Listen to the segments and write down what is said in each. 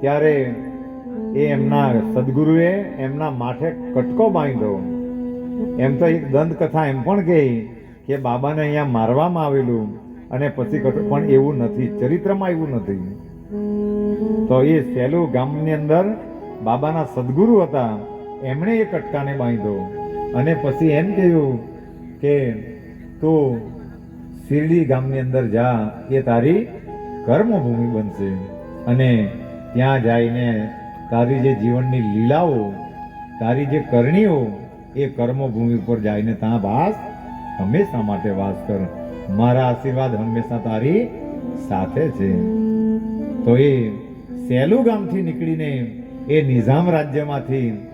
ત્યારે એ એમના સદગુરુએ એમના માથે કટકો બાંધ્યો. એમ તો એક દંત કથા એમ પણ કહે કે બાબાને અહીંયા મારવામાં આવેલું અને પછી કટકો પણ એવું નથી, ચરિત્રમાં એવું નથી. તો એ સેલું ગામની અંદર બાબાના સદગુરુ હતા, એમણે એ કટકાને બાંધ્યો. અને પછી એમ કહ્યું કે તું શિરડી ગામની અંદર જા, એ તારી કર્મભૂમિ બનશે. અને ત્યાં જઈને તારી જે જીવનની લીલાઓ, તારી જે કરણીઓ, એ કર્મભૂમિ ઉપર જઈને ત્યાં વાસ હંમેશા માટે વાસ કર. મારા આશીર્વાદ હંમેશા તારી સાથે છે. તો એ સેલુ ગામથી નીકળીને એ નિઝામ રાજ્યમાંથી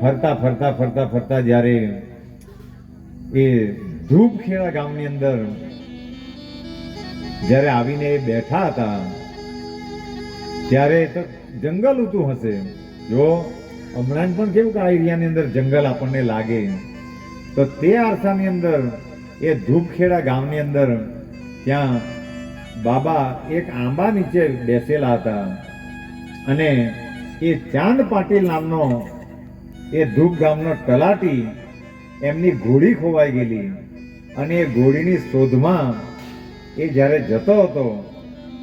ફરતા ફરતા ફરતા ફરતા જ્યારે એ ધૂપખેડા ગામની અંદર જ્યારે આવીને એ બેઠા હતા, ત્યારે તો જંગલ ઉતું હશે. જો, હમણાં પણ કેવું કે આ એરિયાની અંદર જંગલ આપણને લાગે. તો તે આરસાની અંદર, એ ધૂપખેડા ગામની અંદર, ત્યાં બાબા એક આંબા નીચે બેસેલા હતા. અને એ ચાંદ પાટીલ નામનો એ ધૂપ ગામનો તલાટી એમની ઘોડી ખોવાઈ ગયેલી. અને એ ઘોડીની શોધમાં એ જ્યારે જતો હતો,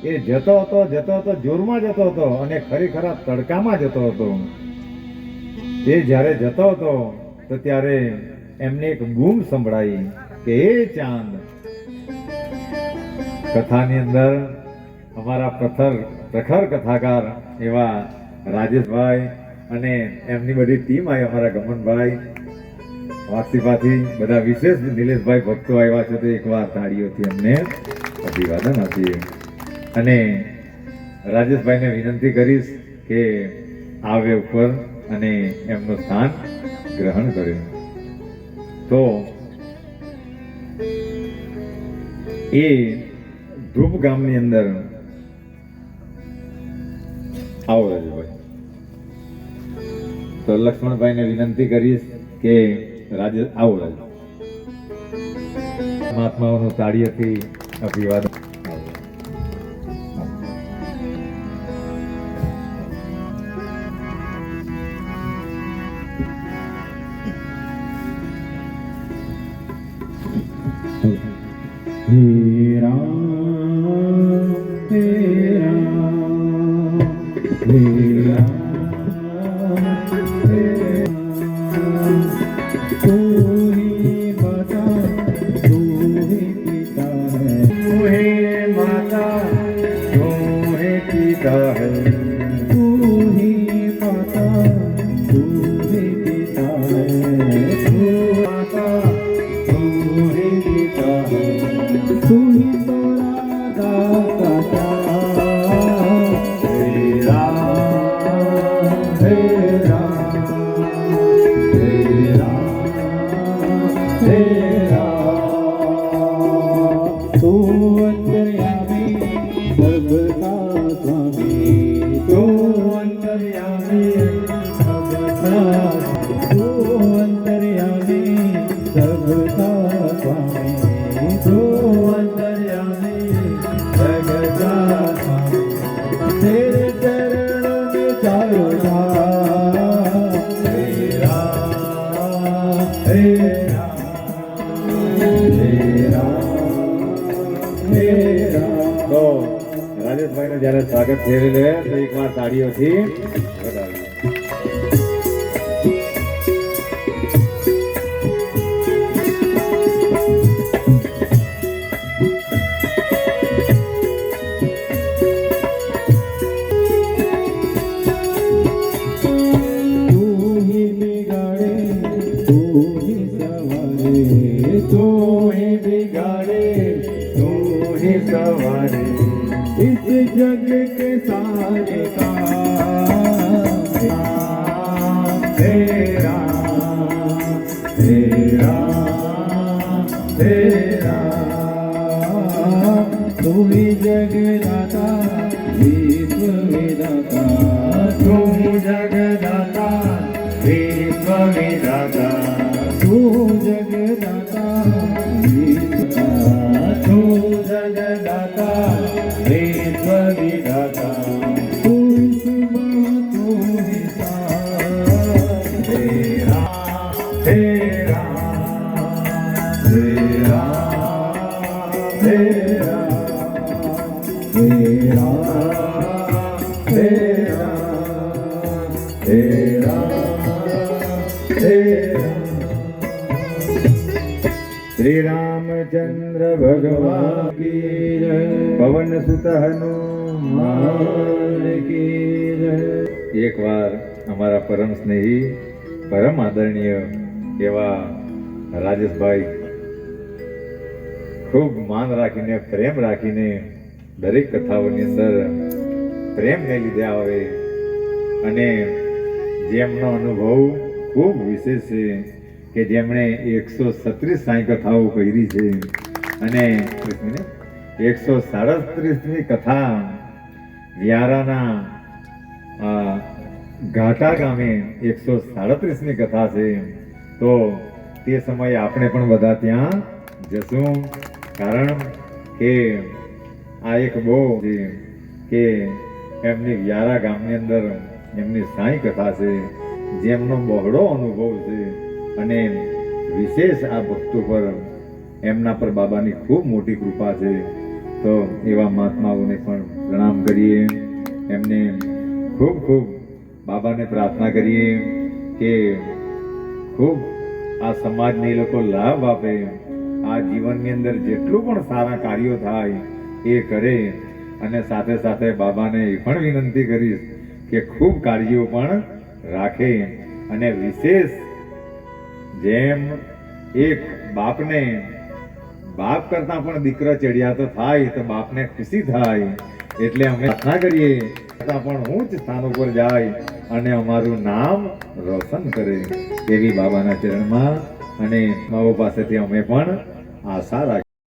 એ જતો હતો જતો હતો, જોરમાં જતો હતો અને ખરેખર તડકામાં જતો હતો. એ જ્યારે જતો હતો, તો ત્યારે એમને એક બૂમ સંભળાઈ કે, એ ચાંદ, કથાની અંદર અમારા પ્રથર, પ્રખર કથાકાર એવા રાજેશભાઈ અને એમની બધી ટીમ આવી અમારા ગમનભાઈ વાસીપાથી બધા વિશેષ નિલેશભાઈ ભક્તો આવ્યા છે તો એકવાર તાળીઓથી એમને અભિવાદન આપીએ અને રાજેશભાઈને વિનંતી કરીશ કે આવે ઉપર અને એમનું સ્થાન ગ્રહણ કરે. તો એ ધ્રુપ ગામની અંદર આવો રાજભાઈ તો લક્ષ્મણભાઈને વિનંતી કરીશ કે રાજે આવો રાજ. મહાત્માઓનું તાળીઓથી અભિવાદન આવો. हे તો રાજેશભાઈનું જ્યારે સ્વાગત થઈ રહ્યું છે તો એકવાર તાળીઓથી વધાવીએ इस जग के सारे तेरा तेरा जगदाता विश्व विदाता तू जगदाता विश्व विदाता શ્રીરામચંદ્ર ભગવાન કી પવન સુત હનુમાન કી એકવાર અમારા પરમ સ્નેહી, પરમ આદરણીય એવા રાજેશભાઈ ખૂબ માન રાખીને, પ્રેમ રાખીને દરેક કથાઓની અંદર પ્રેમને લીધે આવે. અને જેમનો અનુભવ ખૂબ વિશેષ છે કે જેમણે એકસો છત્રીસ સાંઈ કથાઓ કરી છે. અને એકસો સાડત્રીસની કથા વ્યારાના ઘાટા ગામે એકસો સાડત્રીસની કથા છે. તો તે સમયે આપણે પણ બધા ત્યાં જશું. કારણ કે આ એક બહુ છે કે એમની વ્યારા ગામની અંદર એમની સાંઈ કથા છે, જેમનો બહોળો અનુભવ છે અને વિશેષ આ ભક્તો પર એમના પર બાબાની ખૂબ મોટી કૃપા છે. તો એવા મહાત્માઓને પણ પ્રણામ કરીએ. એમને ખૂબ ખૂબ બાબાને પ્રાર્થના કરીએ કે ખૂબ આ સમાજને લોકો લાભ આપે. આ જીવનની અંદર જેટલું પણ સારા કાર્યો થાય એ કરે. અને સાથે સાથે બાબાને એ પણ વિનંતી કરીશ કે ખૂબ કાળજીઓ પણ રાખે. અને વિશેષ જેમ એક બાપને, બાપ કરતા પણ દીકરા ચડિયા તો થાય, તો બાપને ખુશી થાય. એટલે અમે પ્રાર્થના કરીએ છતાં પણ ઉચ્ચ સ્થાન ઉપર જાય અને અમારું નામ રોશન કરે એવી બાબાના ચરણમાં. અને માઓ પાસેથી અમે પણ a Sara.